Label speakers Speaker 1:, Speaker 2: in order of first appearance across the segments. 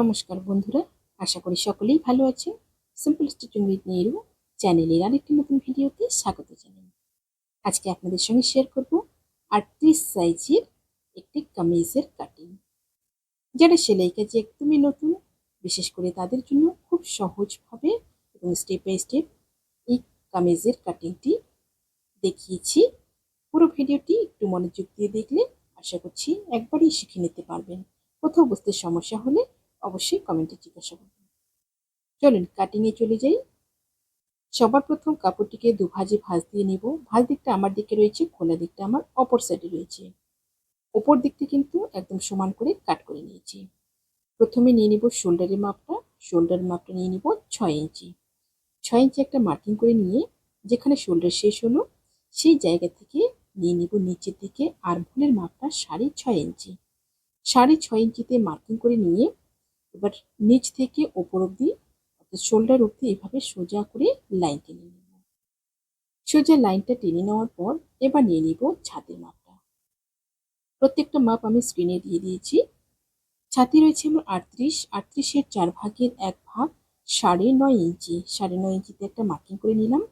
Speaker 1: নমস্কার বন্ধুরা, আশা করি সকলেই ভালো আছেন। সিম্পল স্টিচিং উইথ চ্যানেলের আরেকটি নতুন ভিডিওতে স্বাগত জানাই। আজকে আপনাদের সঙ্গে শেয়ার করব আটত্রিশ সাইজের একটি কামিজের কাটিং যারা সেলাই কাজে একদমই নতুন, বিশেষ করে তাদের জন্য খুব সহজভাবে এবং স্টেপ বাই স্টেপ এই কামিজের কাটিংটি দেখিয়েছি। পুরো ভিডিওটি একটু মনোযোগ দিয়ে দেখলে আশা করছি একবারই শিখে নিতে পারবেন। কোথাও বুঝতে সমস্যা হলে অবশ্যই কমেন্টে জিজ্ঞাসা করবেন। চলুন, কাটিংয়ে চলে যাই। সবার প্রথম কাপড়টিকে দু ভাজে দিয়ে নেব। ভাজ দিকটা আমার দিকে রয়েছে, খোলা দিকটা আমার অপর সাইডে রয়েছে। ওপর দিকটি কিন্তু একদম সমান করে কাট করে নিয়েছি। প্রথমে নিয়ে নিব শোল্ডারের মাপটা। শোল্ডার মাপটা নিয়ে নিব ছয় ইঞ্চি। ছয় ইঞ্চি একটা মার্কিং করে নিয়ে যেখানে শোল্ডার শেষ হলো, সেই জায়গা থেকে নিয়ে নিব নিচের দিকে আর ভুলের মাপটা সাড়ে ছয় ইঞ্চি। সাড়ে ছয় ইঞ্চিতে মার্কিং করে নিয়ে এবার নিচ থেকে ওপর অব্দি শোল্ডার অব্দি এভাবে সোজা করে লাইন টেনে নেব। সোজা লাইনটা টেনে নেওয়ার পর এবার নিয়ে নিব ছাতির মাপটা। প্রত্যেকটা মাপ আমি স্ক্রিনে দিয়ে দিয়েছি। ছাতি রয়েছে আমার আটত্রিশ, আটত্রিশের চার ভাগের এক ভাগ সাড়ে নয় ইঞ্চি। সাড়ে নয় ইঞ্চিতে একটা মার্কিং করে নিলাম।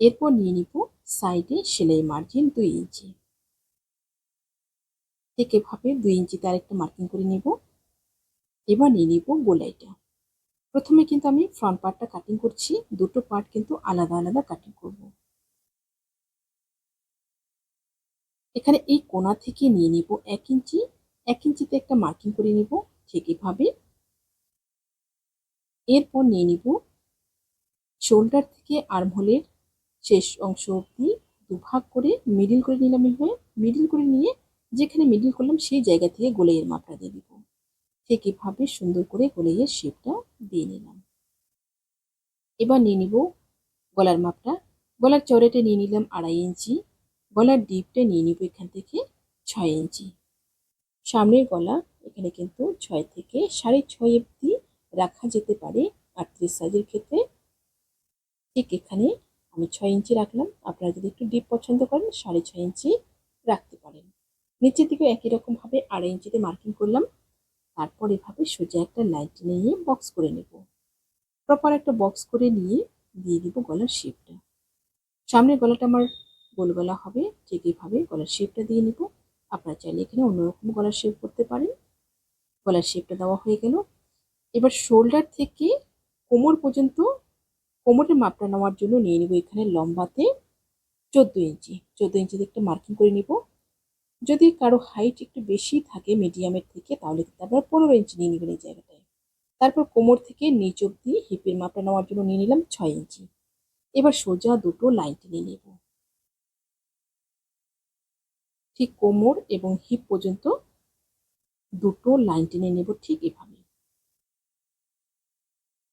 Speaker 1: এরপর নিয়ে নিব সাইডে সেলাই মার্জিন দুই ইঞ্চি। ঠিক এভাবে দুই ইঞ্চিতে আরেকটা মার্কিং করে নেব। এবার নিয়ে নিব গোলাইটা। প্রথমে কিন্তু আমি ফ্রন্ট পার্টটা কাটিং করছি, দুটো পার্ট কিন্তু আলাদা আলাদা কাটিং করব। এখানে এই কোনা থেকে নিয়ে নিব এক ইঞ্চি, এক ইঞ্চিতে একটা মার্কিং করে নিব ঠিক এভাবে। এরপর নিয়ে নিব শোল্ডার থেকে আর্মহোলের শেষ অংশ অবধি দুভাগ করে মিডিল করে নিলাম এভাবে। মিডিল করে নিয়ে যেখানে মিডিল করলাম সেই জায়গা থেকে গোলাইয়ের মাপটা দিয়ে দিব। ঠিক এভাবে সুন্দর করে গোলাইয়ের শেপটা দিয়ে নিলাম। এবার নিয়ে নিব গলার মাপটা। গলার চড়াটা নিয়ে নিলাম আড়াই ইঞ্চি, গলার ডিপটা নিয়ে নিব এখান থেকে ছয় ইঞ্চি। সামনের গলা এখানে কিন্তু ছয় থেকে সাড়ে ছয় অব্দি রাখা যেতে পারে আটত্রিশ সাইজের ক্ষেত্রে। ঠিক এখানে আমি ছয় ইঞ্চি রাখলাম। আপনারা যদি একটু ডিপ পছন্দ করেন, সাড়ে ছয় ইঞ্চি রাখতে পারেন। নিচের দিকে একই রকমভাবে আড়াই ইঞ্চিতে মার্কিং করলাম। তারপর এভাবে সোজা একটা লাইট নিয়ে বক্স করে নেব। প্রপার একটা বক্স করে নিয়ে দিয়ে দিব গলার শেপটা সামনের গলাটা আমার গোল গলা হবে, ঠিক এইভাবে গলার শেপটা দিয়ে নিব। আপনারা চাইলে এখানে অন্যরকম গলার শেপ করতে পারেন। গলার শেপটা দেওয়া হয়ে গেল। এবার শোল্ডার থেকে কোমর পর্যন্ত, কোমরের মাপটা নেওয়ার জন্য নিয়ে নিব এখানে লম্বাতে চোদ্দ ইঞ্চি। চোদ্দ ইঞ্চিতে একটা মার্কিং করে নিব। যদি কারও হাইট একটু বেশি থাকে মিডিয়ামের থেকে, তাহলে কিন্তু আপনারা পনেরো ইঞ্চি নিয়ে নেবেন এই জায়গাটায়। তারপর কোমর থেকে নিচ অব্দি হিপের মাপটা নেওয়ার জন্য নিয়ে নিলাম ছয় ইঞ্চি এবার সোজা দুটো লাইন টেনে নেব। ঠিক কোমর এবং হিপ পর্যন্ত দুটো লাইন টেনে নেব ঠিক এভাবে।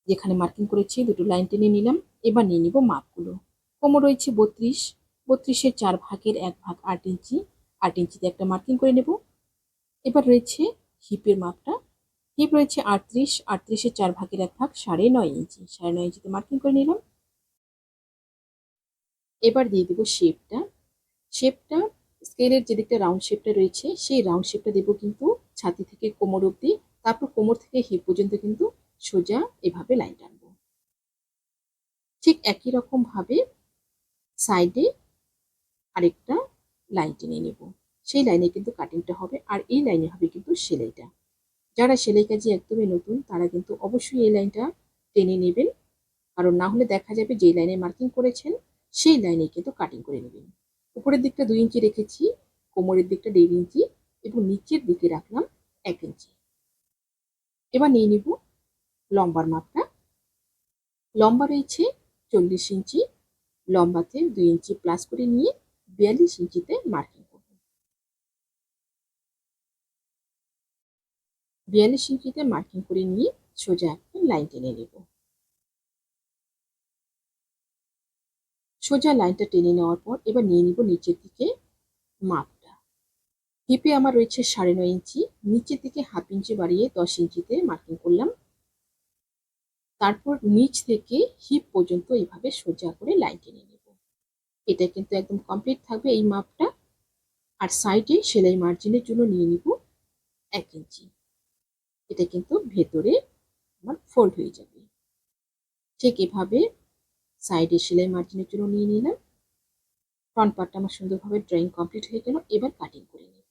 Speaker 1: যেখানে মার্কিং করেছি দুটো লাইন টেনে নিলাম। এবার নিয়ে নিব মাপগুলো। কোমর রয়েছে বত্রিশ। বত্রিশের চার ভাগের এক ভাগ আট ইঞ্চি আট ইঞ্চিতে একটা মার্কিং করে নেব। এবার রয়েছে হিপের মাপটা। হিপ রয়েছে আটত্রিশ, আটত্রিশের চার ভাগের এক ভাগ সাড়ে নয় ইঞ্চি। সাড়ে নয় ইঞ্চিতে মার্কিং করে নিলাম। এবার দিয়ে দেবো শেপটা। শেপটা স্কেলের যে দিকটা রাউন্ড শেপটা রয়েছে, সেই রাউন্ড শেপটা দেবো কিন্তু ছাতি থেকে কোমর অব্দি তারপর কোমর থেকে হিপ পর্যন্ত কিন্তু সোজা এভাবে লাইন টানবো। ঠিক একই রকমভাবে সাইডে আরেকটা লাইন টেনে নেব। সেই লাইনে কিন্তু কাটিংটা হবে আর এই লাইনে হবে কিন্তু সেলাইটা। যারা সেলাই কাজে একদমই নতুন, তারা কিন্তু অবশ্যই এই লাইনটা টেনে নেবেন। কারণ না হলে দেখা যাবে যেই লাইনে মার্কিং করেছেন, সেই লাইনে কিন্তু কাটিং করে নেবেন। উপরের দিকটা দুই ইঞ্চি রেখেছি, কোমরের দিকটা দেড় ইঞ্চি এবং নিচের দিকে রাখলাম এক ইঞ্চি। এবার নিয়ে নিব লম্বার মাপটা। লম্বা রয়েছে চল্লিশ ইঞ্চি, লম্বাতে দুই ইঞ্চি প্লাস করে নিয়ে বিয়াল্লিশ ইঞ্চিতে মার্কিং করব। বিয়াল্লিশ ইঞ্চিতে মার্কিং করে নিয়ে সোজা একটা লাইন টেনে নেব। সোজা লাইনটা টেনে নেওয়ার পর এবার নিয়ে নিব নিচের দিকে মাপটা। হিপে আমার রয়েছে সাড়ে নয় ইঞ্চি, নিচের দিকে হাফ ইঞ্চি বাড়িয়ে দশ ইঞ্চিতে মার্কিং করলাম। তারপর নিচ থেকে হিপ পর্যন্ত এইভাবে সোজা করে লাইন টেনে নেব এটা কিন্তু একদম কমপ্লিট থাকবে এই মাপটা। আর সাইডে সেলাই মার্জিনের জন্য নিয়ে নিব এক ইঞ্চি এটা কিন্তু ভেতরে আমার ফোল্ড হয়ে যাবে। ঠিক এভাবে সাইডে সেলাই মার্জিনের জন্য নিয়ে নিলাম। ফ্রন্ট পার্টটা আমার সুন্দরভাবে ড্রয়িং কমপ্লিট হয়ে গেল, এবার কাটিং করে নিই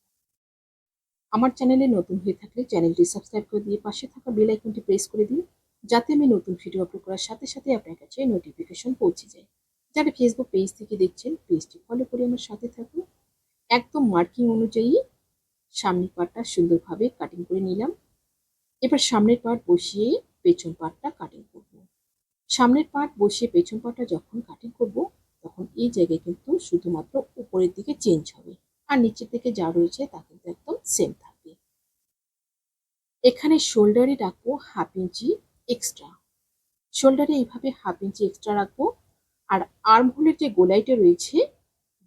Speaker 1: আমার চ্যানেলে নতুন হয়ে থাকলে চ্যানেলটি সাবস্ক্রাইব করে দিয়ে পাশে থাকা বেল আইকনটি প্রেস করে দিন, যাতে আমি নতুন ভিডিও আপলোড করার সাথে সাথে আপনার কাছে নোটিফিকেশন পৌঁছে যায়। যারা ফেসবুক পেজ থেকে দেখছেন পেজটি ফলো করে আমার সাথে থাকুন। একদম মার্কিং অনুযায়ী সামনের পাটটা সুন্দরভাবে কাটিং করে নিলাম। এবার সামনের পাট বসিয়ে পেছন পার্টটা কাটিং করব। সামনের পাট বসিয়ে পেছন পাটটা যখন কাটিং করব, তখন এই জায়গায় কিন্তু শুধুমাত্র উপরের দিকে চেঞ্জ হবে। আর নিচের দিকে যা রয়েছে তা কিন্তু একদম সেম থাকবে। এখানে শোল্ডারে রাখব হাফ ইঞ্চি এক্সট্রা শোল্ডারে এইভাবে হাফ ইঞ্চি এক্সট্রা রাখব। আর আর্মহোলের যে গোলাইটা রয়েছে,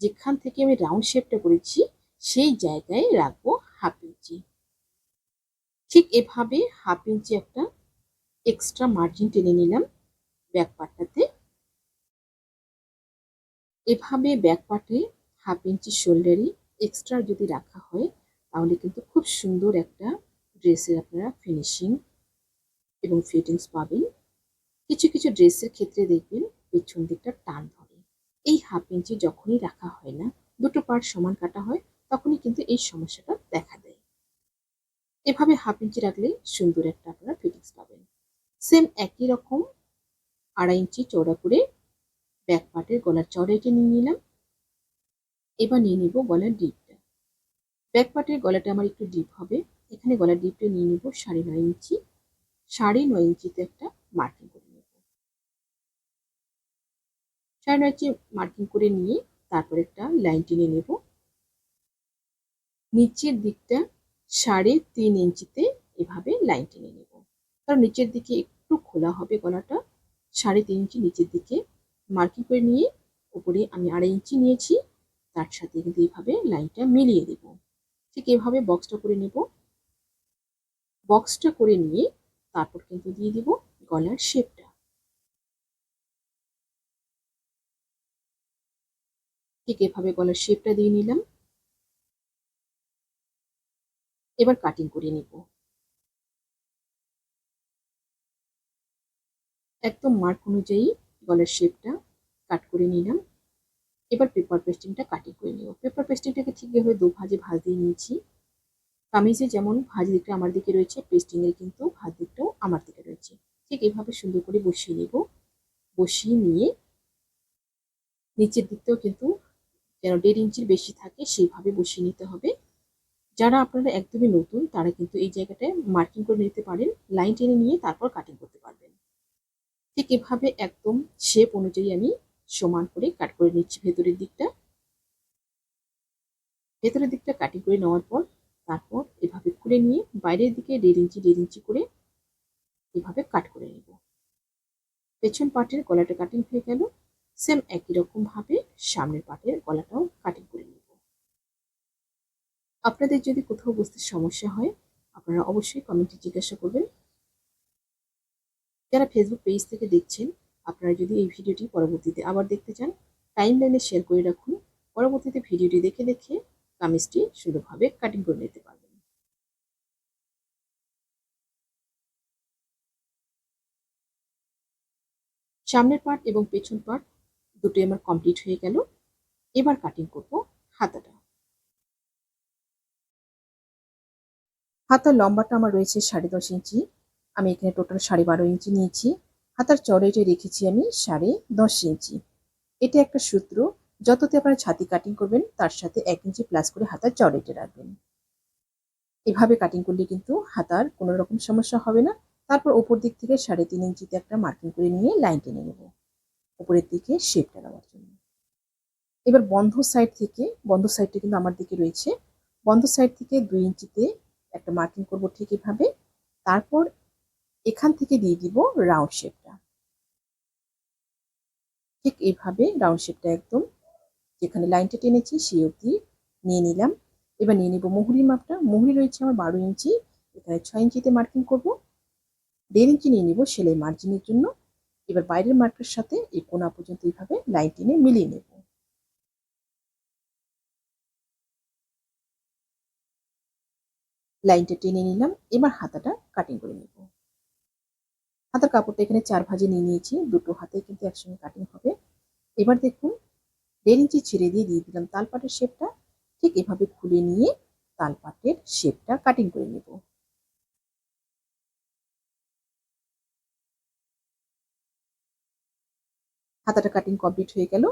Speaker 1: যেখান থেকে আমি রাউন্ড শেপটা করেছি, সেই জায়গায় রাখব হাফ ইঞ্চি ঠিক এভাবে হাফ ইঞ্চি একটা এক্সট্রা মার্জিন টেনে নিলাম ব্যাক পার্টটাতে এভাবে ব্যাক পার্টে হাফ ইঞ্চি শোল্ডারে এক্সট্রা যদি রাখা হয়, তাহলে কিন্তু খুব সুন্দর একটা ড্রেসের আপনারা ফিনিশিং এবং ফিটিংস পাবেন। কিছু কিছু ড্রেসের ক্ষেত্রে দেখবেন পেছন দিকটা টান ধরে এই হাফ ইঞ্চি যখনই রাখা হয় না, দুটো পার্ট সমান কাটা হয়, তখনই কিন্তু এই সমস্যাটা দেখা দেয়। এভাবে হাফ ইঞ্চি রাখলে সুন্দর একটা আপনারা ফিটিংস পাবেন। সেম একই রকম আড়াই ইঞ্চি চওড়া করে ব্যাক পার্টের গলার চড়াইটা নিয়ে নিলাম। এবার নিয়ে নিব গলার ডিপটা ব্যাক পার্টের গলাটা আমার একটু ডিপ হবে। এখানে গলার ডিপটা নিয়ে নিব সাড়ে নয় ইঞ্চি সাড়ে নয় ইঞ্চিতে একটা মার্কিং করে নেব ইঞ্চি মার্কিং করে নিয়ে তারপর একটা লাইন টেনে নেব। নিচের দিকটা সাড়ে তিন ইঞ্চিতে এভাবে লাইন টেনে নেব। কারণ নিচের দিকে একটু খোলা হবে গলাটা, সাড়ে তিন ইঞ্চি নিচের দিকে মার্কিং করে নিয়ে উপরে আমি আড়াই ইঞ্চি নিয়েছি, তার সাথে কিন্তু এইভাবে লাইনটা মিলিয়ে দেব। ঠিক এভাবে বক্সটা করে নেব। বক্সটা করে নিয়ে তারপর কিন্তু দিয়ে দিব গলার শেপটা। ঠিক এভাবে গলার শেপটা দিয়ে নিলাম। এবার কাটিং করে নিব। একদম মার্ক অনুযায়ী গলার শেপটা কাট করে নিলাম। এবার পেপার পেস্টিংটা কাটিং করে নিব। পেপার পেস্টিংটাকে ঠিক এভাবে দু ভাজে ভাজ দিয়ে নিয়েছি। কামিজে যেমন ভাজ দিকটা আমার দিকে রয়েছে পেস্টিংয়ের কিন্তু ভাজ দিকটাও আমার দিকে রয়েছে। ঠিক এভাবে সুন্দর করে বসিয়ে নেব। বসিয়ে নিয়ে নিচের দিকটাও কিন্তু যেন দেড় ইঞ্চির বেশি থাকে, সেইভাবে বসিয়ে নিতে হবে। যারা আপনারা একদমই নতুন, তারা কিন্তু এই জায়গাটায় মার্কিং করে নিতে পারেন লাইন টেনে নিয়ে তারপর কাটিং করতে পারবেন। ঠিক এভাবে একদম শেপ অনুযায়ী আমি সমান করে কাট করে নিচ্ছি ভেতরের দিকটা। ভেতরের দিকটা কাটিং করে নেওয়ার পর তারপর এভাবে খুলে নিয়ে বাইরের দিকে দেড় ইঞ্চি দেড় ইঞ্চি করে এভাবে কাট করে নেব। পেছন পার্টের গলাটা কাটিং হয়ে গেল। সেম একই রকম ভাবে সামনের পার্টের গলাটাও কাটিং করে নেব। আপনাদের যদি কোথাও বুঝতে সমস্যা হয়, আপনারা অবশ্যই কমেন্টে জিজ্ঞাসা করবেন। যারা ফেসবুক পেজ থেকে দেখছেন, আপনারা যদি এই ভিডিওটি পরবর্তীতে আবার দেখতে চান টাইম লাইনে শেয়ার করে রাখুন। পরবর্তীতে ভিডিওটি দেখে দেখে কামিজটি সুন্দরভাবে কাটিং করে নিতে পারবেন। সামনের পার্ট এবং পেছন পার্ট দুটোই আমার কমপ্লিট হয়ে গেল। এবার কাটিং করব হাতাটা। হাতার লম্বাটা আমার রয়েছে সাড়ে দশ ইঞ্চি। আমি এখানে টোটাল সাড়ে বারো ইঞ্চি নিয়েছি। হাতার চড়াইটা রেখেছি আমি সাড়ে দশ ইঞ্চি। এটা একটা সূত্র। যততে আপনারা ছাতি কাটিং করবেন, তার সাথে এক ইঞ্চি প্লাস করে হাতার চড়াইটা রাখবেন। এভাবে কাটিং করলে কিন্তু হাতার কোনো রকম সমস্যা হবে না। তারপর ওপর দিক থেকে সাড়ে তিন ইঞ্চিতে একটা মার্কিং করে নিয়ে লাইন টেনে নেব। উপরের দিকে শেপটা দেওয়ার জন্য। এবার বন্ধ সাইড থেকে, বন্ধ সাইডটা কিন্তু আমার দিকে রয়েছে। বন্ধ সাইড থেকে দুই ইঞ্চিতে একটা মার্কিং করব ঠিক এভাবে। তারপর এখান থেকে দিয়ে দিব রাউন্ড শেপটা ঠিক এইভাবে রাউন্ড শেপটা একদম যেখানে লাইনটা টেনেছি সেই অবধি নিয়ে নিলাম। এবার নিয়ে নিব মুহুরির মাপটা। মুহুরি রয়েছে আমার বারো ইঞ্চি। এখানে ছয় ইঞ্চিতে মার্কিং করব। দেড় ইঞ্চি নিয়ে নিব সেলাই মার্জিনের জন্য। এবার বাইরের মার্কের সাথে এই কোনা পর্যন্ত এইভাবে লাইন টেনে মিলিয়ে নেব। লাইনটা টেনে নিলাম, এবার হাতাটা কাটিং করে নেব। হাতার কাপড়টা এখানে চার ভাজে নিয়ে নিয়েছি, দুটো হাতে কিন্তু একসঙ্গে কাটিং হবে। এবার দেখুন, দেড় ইঞ্চি ছেড়ে দিয়ে দিয়ে দিলাম, তালপাটের শেপটা ঠিক এভাবে খুলে নিয়ে তালপাটের শেপটা কাটিং করে নেব। হাতাটা কাটিং কমপ্লিট হয়ে গেল।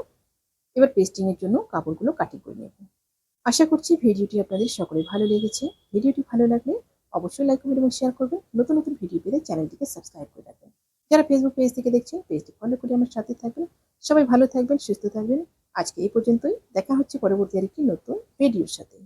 Speaker 1: এবার পেস্টিংয়ের জন্য কাপড়গুলো কাটিং করে নেব। আশা করছি ভিডিওটি আপনাদের সকলে ভালো লেগেছে। ভিডিওটি ভালো লাগলে অবশ্যই লাইক কমেন্ট এবং শেয়ার করবেন। নতুন নতুন ভিডিও পেতে চ্যানেলটিকে সাবস্ক্রাইব করে রাখবেন। যারা ফেসবুক পেজ থেকে দেখছেন পেজটি ফলো করে আমার সাথে থাকবেন। সবাই ভালো থাকবেন, সুস্থ থাকবেন। আজকে এই পর্যন্তই। দেখা হচ্ছে পরবর্তী আরেকটি নতুন ভিডিওর সাথে।